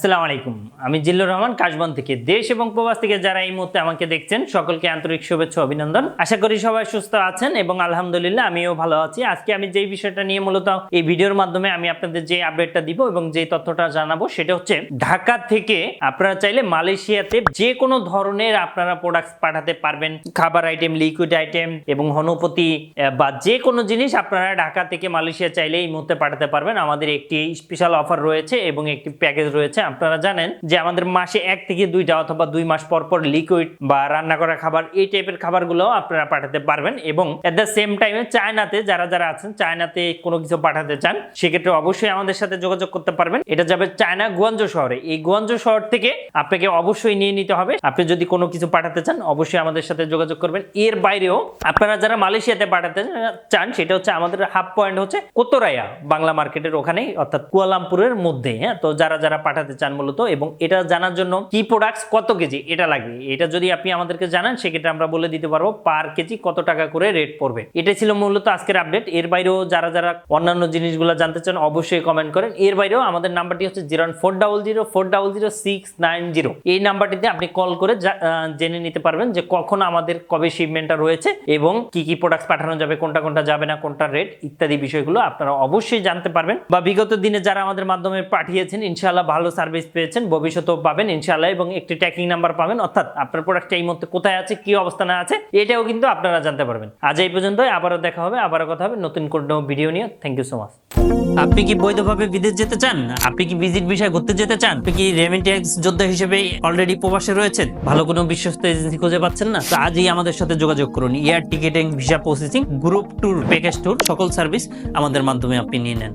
আসসালামু আলাইকুম। আমি জিল্লুর রহমান, কাশবন থেকে। দেশ এবং প্রবাস থেকে যারা এই মুহূর্তে আমাকে দেখছেন, সকলকে আন্তরিক শুভেচ্ছা অভিনন্দন। আশা করি সবাই সুস্থ আছেন এবং আলহামদুলিল্লাহ আমিও ভালো আছি। আজকে আমি যেই বিষয়টা নিয়ে মূলত এই ভিডিওর মাধ্যমে আমি আপনাদের যে আপডেটটা দিব এবং যে তথ্যটা জানাব, সেটা হচ্ছে ঢাকা থেকে আপনারা চাইলে মালয়েশিয়াতে যে কোনো ধরনের আপনারা প্রোডাক্টস পাঠাতে পারবেন। খাবার আইটেম লিকুইড আইটেম এবং হনুপতি বা যে কোনো জিনিস আপনারা ঢাকা থেকে মালয়েশিয়া চাইলে এই মুহূর্তে পাঠাতে পারবেন। আমাদের একটি স্পেশাল অফার রয়েছে এবং একটি প্যাকেজ রয়েছে। আপনারা জানেন যে আমাদের মাসে এক থেকে দুইটা অথবা দুই মাস পর পর লিকুইড বা রান্না করা খাবার, এই টাইপের খাবারগুলো আপনারা পাঠাতে পারবেন এবং এট দ্য সেম টাইমে চায়নাতে যারা যারা আছেন, চায়নাতে কোনো কিছু পাঠাতে চান, সেক্ষেত্রে অবশ্যই আমাদের সাথে যোগাযোগ করতে পারবেন। এটা যাবে চায়না গুয়াঞ্জো শহরে। এই গুয়াঞ্জো শহর থেকে আপনাকে অবশ্যই নিয়ে নিতে হবে। আপনি যদি কোনো কিছু পাঠাতে চান, অবশ্যই আমাদের সাথে যোগাযোগ করবেন। এর বাইরেও আপনারা যারা মালয়েশিয়াতে পাঠাতে চান, সেটা হচ্ছে আমাদের হাফ পয়েন্ট হচ্ছে কোতরাইয়া বাংলা মার্কেটের ওখানেই, অর্থাৎ কুয়ালামপুরের মধ্যে হ্যাঁ? তো যারা যারা পাঠাতে চান মূলত এবং এটা জানার জন্য কি প্রোডাক্টস কত কেজি এটা লাগবে? এটা যদি আপনি আমাদেরকে জানান, সেক্ষেত্রে আমরা বলে দিতে পারব পার কেজি কত টাকা করে রেট পড়বে। এটা ছিল মূলত আজকের আপডেট এর বাইরেও যারা যারা অন্যান্য জিনিসগুলো জানতে চান, অবশ্যই কমেন্ট করেন। এর বাইরেও আমাদের নাম্বারটি হচ্ছে zero four double zero, four double zero, six nine zero. এই নাম্বারটিতে আপনি কল করে জেনে নিতে পারবেন যে কখন আমাদের কবে শিপমেন্টটা রয়েছে এবং কি কি প্রোডাক্টস পাঠানো যাবে, কোনটা কোনটা যাবে না, কোনটা রেট ইত্যাদি বিষয়গুলো আপনারা অবশ্যই জানতে পারবেন। বা বিগত দিনে যারা আমাদের মাধ্যমে পাঠিয়েছেন, ইনশাআল্লাহ ভালো সার্ভিস পেয়েছেন, ভবিষ্যতেও পাবেন ইনশাআল্লাহ, এবং একটি ট্র্যাকিং নাম্বার পাবেন, অর্থাৎ আপনার প্রোডাক্টটা এই মুহূর্তে কোথায় আছে, কি অবস্থানে আছে, এটাও কিন্তু আপনারা জানতে পারবেন। আজ এই পর্যন্তই, আবারও দেখা হবে, আবারও কথা হবে, নতুন কোনো ভিডিও নিয়ে। থ্যাংক ইউ সো মাচ আপনি কি বৈধভাবে বিদেশ যেতে চান? আপনি কি ভিজিট বিষয়ে ঘুরতে যেতে চান? আপনি কি রেমিটেন্স যোদ্ধা হিসেবে অলরেডি প্রবাসে রয়েছেন? ভালো কোনো বিশ্বস্ত এজেন্সি খুঁজে পাচ্ছেন না? তো আজই আমাদের সাথে যোগাযোগ করুন। Air ticketing visa processing group tour package tour সকল সার্ভিস আমাদের মাধ্যমে আপনি নিয়ে নেন।